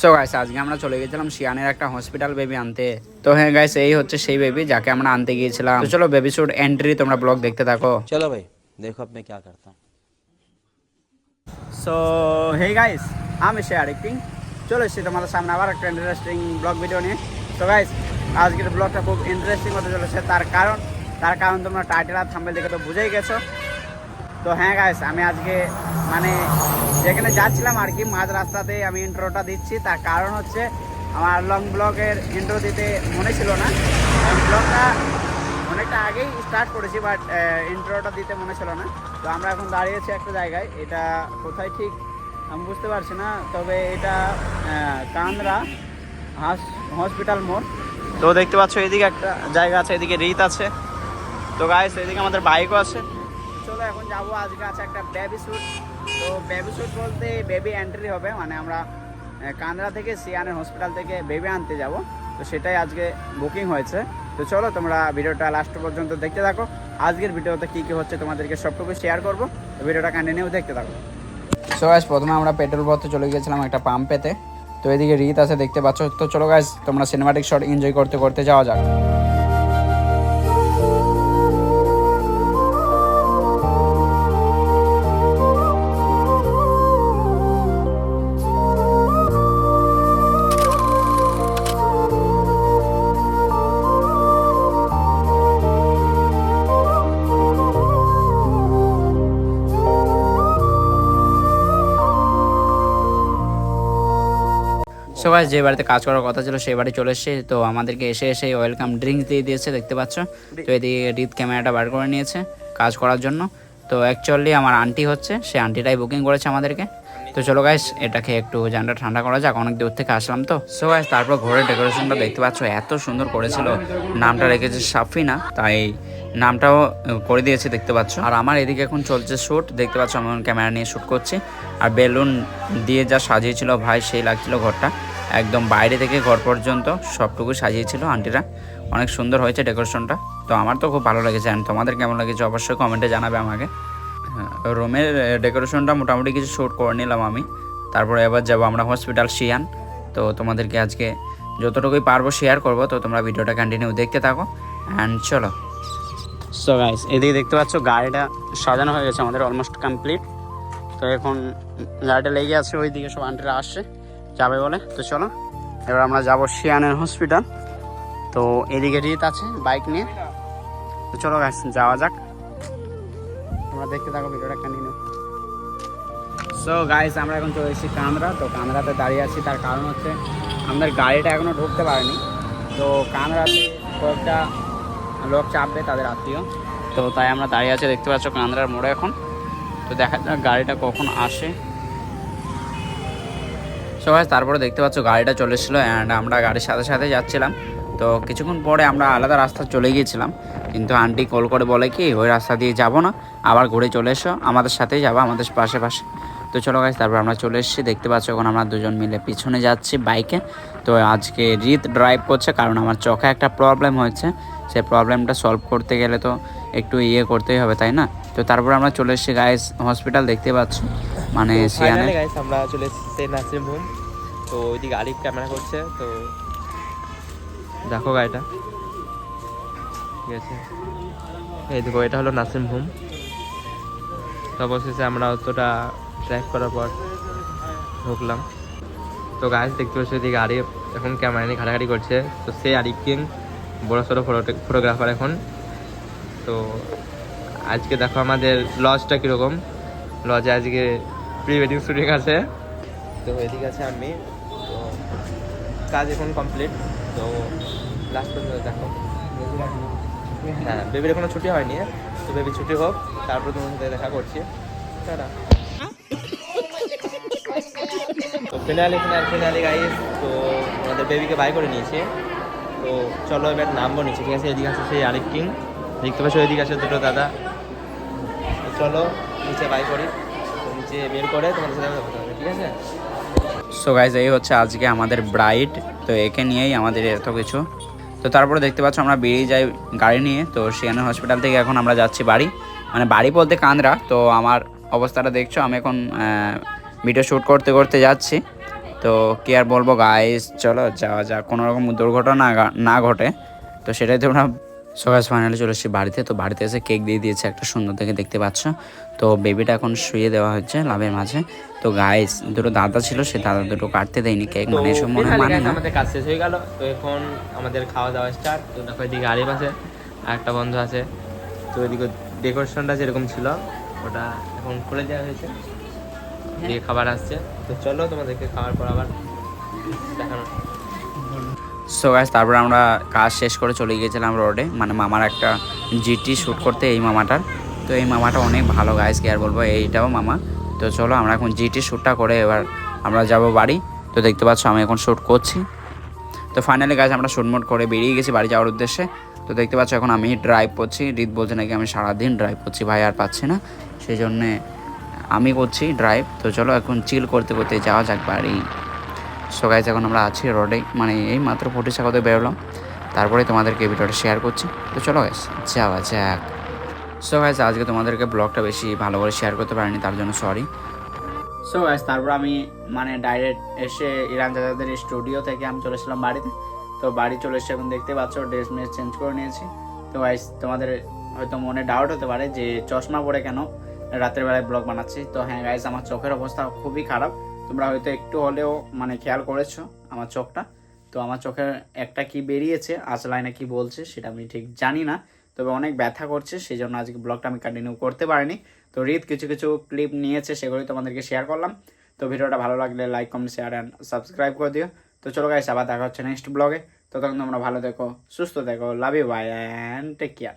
So guys আজকে আমরা চলে গেছিলাম শিয়ানের একটা হসপিটাল বেবি আনতে। তো হ্যাঁ গাইস এই হচ্ছে সেই বেবি যাকে আমরা আনতে গিয়েছিলাম। তো চলো বেবি শুট এন্ট্রি তোমরা ব্লগ দেখতে থাকো। চলো ভাই দেখো আপনি কি করতাম। সো হে গাইস আমি শেয়ার একটি চলে এসেছি তোমাদের সামনে আবার একটা ইন্টারেস্টিং ব্লগ ভিডিও নিয়ে। তো গাইস আজকের ব্লগটা খুব ইন্টারেস্টিং হতে চলেছে। তার কারণ তার কারণ তোমরা টাইটেল আর থাম্বেল দেখে তো বুঝেই গেছো। তো হ্যাঁ গাইস আমি আজকে মানে যেখানে যাচ্ছিলাম আর কি, মাঝ রাস্তাতে আমি ইন্ট্রোটা দিচ্ছি। তার কারণ হচ্ছে আমার লং ব্লগের ইন্ট্রো দিতে মনে ছিল না। ব্লগটা অনেকটা আগেই স্টার্ট করেছি বাট ইন্ট্রোটা দিতে মনে ছিল না। তো আমরা এখন দাঁড়িয়েছি একটা জায়গায়। এটা কোথায় ঠিক আমি বুঝতে পারছি না, তবে এটা কান্দ্রা হাস হসপিটাল মোড়। তো দেখতে পাচ্ছ, এদিকে একটা জায়গা আছে, এদিকে রিত আছে। তো গাইস এদিকে আমাদের বাইকও আছে। চলো, এখন যাব আজকে আছে একটা বেবি শ্যুট তো বেবি শ্যুট বলতে বেবি এন্ট্রি হবে মানে আমরা কান্দ্রা থেকে সিয়ানের হসপিটাল থেকে বেবি আনতে যাব। তো সেটাই আজকে বুকিং হয়েছে। তো চলো, তোমরা ভিডিওটা লাস্ট পর্যন্ত দেখতে থাকো। আজকের ভিডিওতে কী কী হচ্ছে তোমাদেরকে সবটুকু শেয়ার করব। তো ভিডিওটা কন্টিনিউ দেখতে থাকো। সো গাইস প্রথমে আমরা পেট্রোল ভরতে চলে গিয়েছিলাম একটা পাম্পেতে তো এদিকে রিত আছে, দেখতে পাচ্ছ। তো চলো গাইস তোমরা সিনেমাটিক শট এনজয় করতে করতে যাওয়া যাক। সো গাইস যে বাড়িতে কাজ করার কথা ছিল সেই বাড়ি চলে এসেছে। তো আমাদেরকে এসে এসে ওয়েলকাম ড্রিঙ্কস দিয়ে দিয়েছে, দেখতে পাচ্ছ? তো এদিকে রিত ক্যামেরাটা বার করে নিয়েছে কাজ করার জন্য। তো অ্যাকচুয়ালি আমার আন্টি হচ্ছে, সে আন্টিটাই বুকিং করেছে আমাদেরকে। তো চলো গাইস এটাকে একটু জানটা ঠান্ডা করা যাক, অনেক দূর থেকে আসলাম তো। সো গাইস তারপর ঘরের ডেকোরেশনটা দেখতে পাচ্ছ, এত সুন্দর করেছিল। নামটা রেখেছে সাফিনা, তাই নামটাও করে দিয়েছে দেখতে পাচ্ছ। আর আমার এদিকে এখন চলছে শ্যুট দেখতে পাচ্ছ আমি ক্যামেরা নিয়ে শ্যুট করছি। আর বেলুন দিয়ে যা সাজিয়েছিল ভাই, সেই লাগছিল ঘরটা। একদম বাইরে থেকে ঘর পর্যন্ত সবটুকু সাজিয়েছিল আন্টিরা অনেক সুন্দর হয়েছে ডেকোরেশনটা তো আমার তো খুব ভালো লেগেছে, and তোমাদের কেমন লেগেছে অবশ্যই কমেন্টে জানাবে আমাকে। রুমের ডেকোরেশনটা মোটামুটি কিছু শ্যুট করে নিলাম আমি। তারপরে এবার যাব আমরা হসপিটাল শিয়ান। তো তোমাদেরকে আজকে যতটুকুই পারব শেয়ার করব, তো তোমরা ভিডিওটা কন্টিনিউ দেখতে থাকো। অ্যান্ড চলো। সো গাইস এদিকে দেখতে পাচ্ছ, গাড়িটা সাজানো হয়ে গেছে, আমাদের অলমোস্ট কমপ্লিট তো এখন গাড়িটা লেগে আছে ওই দিকে সব আন্টিরা আসছে, যাবে বলে। তো চলো, এবার আমরা যাব শিয়ানের হসপিটাল তো এদিকে রিত আছে বাইক নিয়ে। তো চলো গাইস যাওয়া যাক। তোমরা দেখতে থাকো, ভিডিওটা কন্টিনিউ সো গাইস আমরা এখন চলে এসেছি কান্দ্রা তো কান্দ্রাতে দাঁড়িয়ে আছি, তার কারণ হচ্ছে আমাদের গাড়িটা এখনও ঢুকতে পারেনি। তো কান্দ্রাতে কয়েকটা লোক চাপবে, তাদের আত্মীয়। তো তাই আমরা দাঁড়িয়ে আছি, দেখতে পাচ্ছ কান্দ্রার মোড়ে এখন। তো দেখা যাক গাড়িটা কখন আসে। সবাই তারপরে দেখতে পাচ্ছ গাড়িটা চলে এসেছিল অ্যান্ড আমরা গাড়ির সাথে সাথে যাচ্ছিলাম। তো কিছুক্ষণ পরে আমরা আলাদা রাস্তা চলে গিয়েছিলাম। কিন্তু আন্টি কল করে বলে কি ওই রাস্তা দিয়ে যাব না আবার ঘুরে চলে এসো আমাদের সাথেই যাব আমাদের পাশে পাশে তো চলো গাছ তারপর আমরা চলে এসেছি দেখতে পাচ্ছ এখন আমরা দুজন মিলে পিছনে যাচ্ছি বাইকে তো আজকে রিত ড্রাইভ করছে কারণ আমার চোখে একটা প্রবলেম হয়েছে। সেই প্রবলেমটা সলভ করতে গেলে তো একটু ইয়ে করতেই হবে তাই না? তো তারপর আমরা চলে এসেছি গাইস হসপিটাল দেখতে পাচ্ছ। মানে সিয়ানে আমরা চলে এসেছি নার্সিং হোম তো ওইদিকে আলিফ ক্যামেরা করছে তো দেখো গাড়িটা। ঠিক আছে। এই দেখো, এটা হলো নার্সিং হোম। তো অবশেষে আমরা অতটা ট্র্যাক করার পর ঢুকলাম। তো গাছ দেখতে পাচ্ছি ওইদিকে আরিফ এখন ক্যামেরা নিয়ে ঘাটাঘাটি করছে। তো সে আরিফ কিং, বড়ো সড়ো ফটো ফটোগ্রাফার এখন। তো আজকে দেখো আমাদের লজটা কীরকম। লজে আজকে প্রি ওয়েডিং শুটিং আছে। তো এদিকে আছে আমি। তো কাজ এখন কমপ্লিট তো লাস্ট পর্যন্ত দেখো। হ্যাঁ বেবির এখনও ছুটি হয়নি, তো বেবি ছুটি হোক, তারপর তোমার সাথে দেখা করছি। টাটা। তো ফিনালি ফিনালি ফিনালি গাইস তো আমাদের বেবিকে বাই করে নিয়েছে। তো চলো এবার নামবো নিচে, ঠিক আছে? এদিকে আছে সেই আরেক কিং। দেখতে পাচ্ছ এদিকে আছে দুটো দাদা। তো চলো নিচে বাই করি। নিচে বের করে তোমাদের সাথে কথা হবে, ঠিক আছে? সো গাইজ এই হচ্ছে আজকে আমাদের ব্রাইড তো একে নিয়েই আমাদের এত কিছু। তো তারপরে দেখতে পাচ্ছ আমরা বেরিয়ে যাই গাড়ি নিয়ে। তো সেখানে হসপিটাল থেকে এখন আমরা যাচ্ছি বাড়ি। মানে বাড়ি বলতে কান্দ্রা তো আমার অবস্থাটা দেখছ, আমি এখন ভিডিও শ্যুট করতে করতে যাচ্ছি। তো কি আর বলব গাইস চলো যাওয়া যাক। কোনো রকম দুর্ঘটনা না ঘটে। তো সেটাই তোমরা সকাল ফাইনালি চলে এসেছি বাড়িতে। তো বাড়িতে এসে কেক দিয়ে দিয়েছে একটা সুন্দর থেকে দেখতে পাচ্ছ। তো বেবিটা এখন শুয়ে দেওয়া হচ্ছে লাভের মাঝে। তো গাইস দুটো দাদা ছিল সে দাদা দুটো কাটতে দেয়নি কেক মানে এসব মনে হয় মানে না। আমাদের কাজ শেষ হয়ে গেল। তো এখন আমাদের খাওয়া দাওয়া স্টার্ট তো দেখো এদিকে আরিফ আছে আর একটা বন্ধু আছে। তো এদিকে ডেকোরেশনটা যেরকম ছিল ওটা এখন খুলে দেওয়া হয়েছে। দিয়ে খাবার আসছে। তো চলো তোমাদেরকে খাওয়ার পর আবার দেখানো। সো গাইস তারপর আমরা কাজ শেষ করে চলে গিয়েছিলাম রোডে মানে মামার একটা জিটি শ্যুট করতে এই মামাটার। তো এই মামাটা অনেক ভালো কি আর বলব, এইটাও মামা। তো চলো আমরা এখন জিটি শ্যুটটা করে এবার আমরা যাব বাড়ি। তো দেখতে পাচ্ছ আমি এখন শ্যুট করছি। তো ফাইনালি গাছ আমরা শ্যুট মোট করে বেরিয়ে গেছি বাড়ি যাওয়ার উদ্দেশ্যে। তো দেখতে পাচ্ছ এখন আমি ড্রাইভ করছি। রিত বলছে নাকি আমি সারাদিন ড্রাইভ করছি ভাই, আর পাচ্ছি না। সেই জন্যে আমি করছি ড্রাইভ তো চলো এখন চিল করতে করতে যাওয়া যাক বাড়ি। সো গাইজ এখন আমরা আছি রোডে মানে এই মাত্র ফোর্টি সাকাতে বেরোলাম। তারপরে তোমাদেরকে ভিডিওটা শেয়ার করছি। তো চলো গাইজ যাওয়া যাক। সো গাইজ আজকে তোমাদেরকে ব্লগটা বেশি ভালো করে শেয়ার করতে পারিনি, তার জন্য সরি সো গাইজ তারপর আমি মানে ডাইরেক্ট এসে ইরান দাদাদের স্টুডিও থেকে আমি চলে এসেছিলাম বাড়িতে। তো বাড়ি চলে এসে এখন দেখতে পাচ্ছ ড্রেস মেস চেঞ্জ করে নিয়েছি। তো গাইজ তোমাদের হয়তো মনে ডাউট হতে পারে যে চশমা পরে কেন রাতের বেলায় ব্লগ বানাচ্ছি। তো হ্যাঁ গাইজ আমার চোখের অবস্থা খুবই খারাপ। তোমরা হয়তো একটু হলেও মানে খেয়াল করেছ আমার চোখটা। তো আমার চোখের একটা কি বেরিয়েছে, আজ লাইনে কি বলছে সেটা আমি ঠিক জানি না। তবে অনেক ব্যথা করছে সেই জন্য আজকে ব্লগটা আমি কন্টিনিউ করতে পারিনি। তো রিত কিছু কিছু ক্লিপ নিয়েছে, সেগুলোই তোমাদেরকে শেয়ার করলাম। তো ভিডিওটা ভালো লাগলে like comment share and subscribe করে দিও। তো চলো গাইস আবার দেখা হচ্ছে নেক্সট ব্লগে ততক্ষণ তোমরা ভালো দেখো সুস্থ দেখো love you bye and take care